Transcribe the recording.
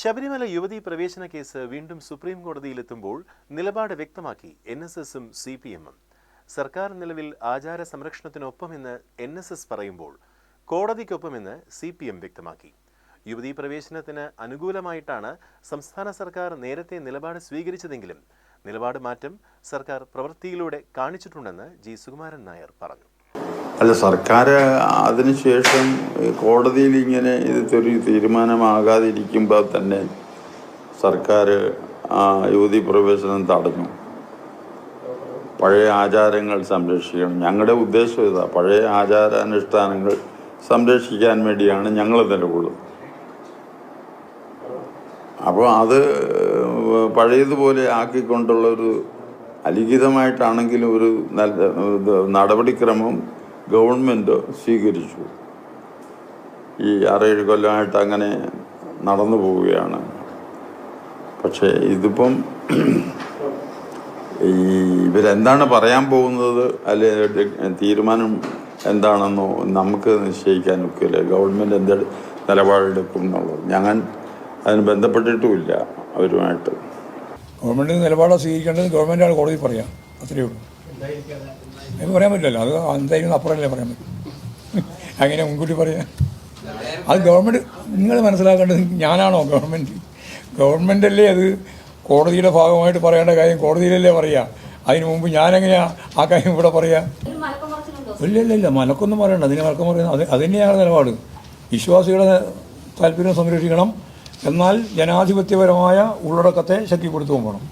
ശബരിമല യുവതീ പ്രവേശന കേസ് വീണ്ടും സുപ്രീം കോടതിയിലെത്തുമ്പോൾ നിലപാട് വ്യക്തമാക്കി എൻ എസ് എസും സി പി എമ്മും. സർക്കാർ നിലവിൽ ആചാര സംരക്ഷണത്തിനൊപ്പമെന്ന് എൻ എസ് എസ് പറയുമ്പോൾ കോടതിക്കൊപ്പമെന്ന് സി പി എം വ്യക്തമാക്കി. യുവതീ പ്രവേശനത്തിന് അനുകൂലമായിട്ടാണ് സംസ്ഥാന സർക്കാർ നേരത്തെ നിലപാട് സ്വീകരിച്ചതെങ്കിലും നിലപാട് മാറ്റം സർക്കാർ പ്രവൃത്തിയിലൂടെ കാണിച്ചിട്ടുണ്ടെന്ന് ജി സുകുമാരൻ നായർ പറഞ്ഞു. അല്ല സർക്കാർ അതിനുശേഷം കോടതിയിൽ ഇങ്ങനെ ഇത് ഒരു തീരുമാനമാകാതിരിക്കുമ്പോൾ തന്നെ സർക്കാർ യുവതി പ്രവേശനം തടഞ്ഞു. പഴയ ആചാരങ്ങൾ സംരക്ഷിക്കണം. ഞങ്ങളുടെ ഉദ്ദേശം ഇതാ പഴയ ആചാരാനുഷ്ഠാനങ്ങൾ സംരക്ഷിക്കാൻ വേണ്ടിയാണ് ഞങ്ങൾ നിലകൊള്ളുന്നത് അപ്പോൾ അത് പഴയതുപോലെ ആക്കിക്കൊണ്ടുള്ളൊരു അലിഖിതമായിട്ടാണെങ്കിലും ഒരു നല്ല നടപടിക്രമം ഗവൺമെന്റ് സ്വീകരിച്ചു. ഈ ആറേഴ് കൊല്ലമായിട്ട് അങ്ങനെ നടന്നു പോവുകയാണ്. പക്ഷേ ഇതിപ്പം ഈ ഇവരെന്താണ് പറയാൻ പോകുന്നത്? അല്ലെ തീരുമാനം എന്താണെന്നോ നമുക്ക് നിശ്ചയിക്കാൻ ഒക്കില്ല. ഗവൺമെന്റ് എന്ത് നിലപാടെടുക്കും എന്നുള്ളത്. ഞങ്ങൾ അതിന് ബന്ധപ്പെട്ടിട്ടുമില്ല അവരുമായിട്ട്. ഗവൺമെന്റ് നിലപാട് സ്വീകരിക്കേണ്ടത് ഗവൺമെന്റാണ് കോടതി പറയാം. അത്രയേ ഉള്ളൂ. എനിക്ക് പറയാൻ പറ്റില്ലല്ലോ. അത് എന്തായാലും അപ്പുറമല്ലേ പറയാൻ പറ്റും. അങ്ങനെ മുൻകൂട്ടി പറയാം അത് ഗവൺമെന്റ് നിങ്ങൾ മനസ്സിലാക്കേണ്ടത് ഞാനാണോ ഗവൺമെന്റ് ഗവൺമെന്റ് അല്ലേ അത് കോടതിയുടെ ഭാഗമായിട്ട് പറയേണ്ട കാര്യം കോടതിയിലല്ലേ പറയുക അതിന് മുമ്പ് ഞാനെങ്ങനെയാ ആ കാര്യം ഇവിടെ പറയാ? ഇല്ല ഇല്ല ഇല്ല മലക്കൊന്നും പറയണ്ട. അതിന് മലക്കം പറയുന്നത് അത് അത് തന്നെയാണ് നിലപാട്. വിശ്വാസികളുടെ താല്പര്യം സംരക്ഷിക്കണം. എന്നാൽ ജനാധിപത്യപരമായ ഉള്ളടക്കത്തെ ശക്തിപ്പെടുത്തുകയും വേണം.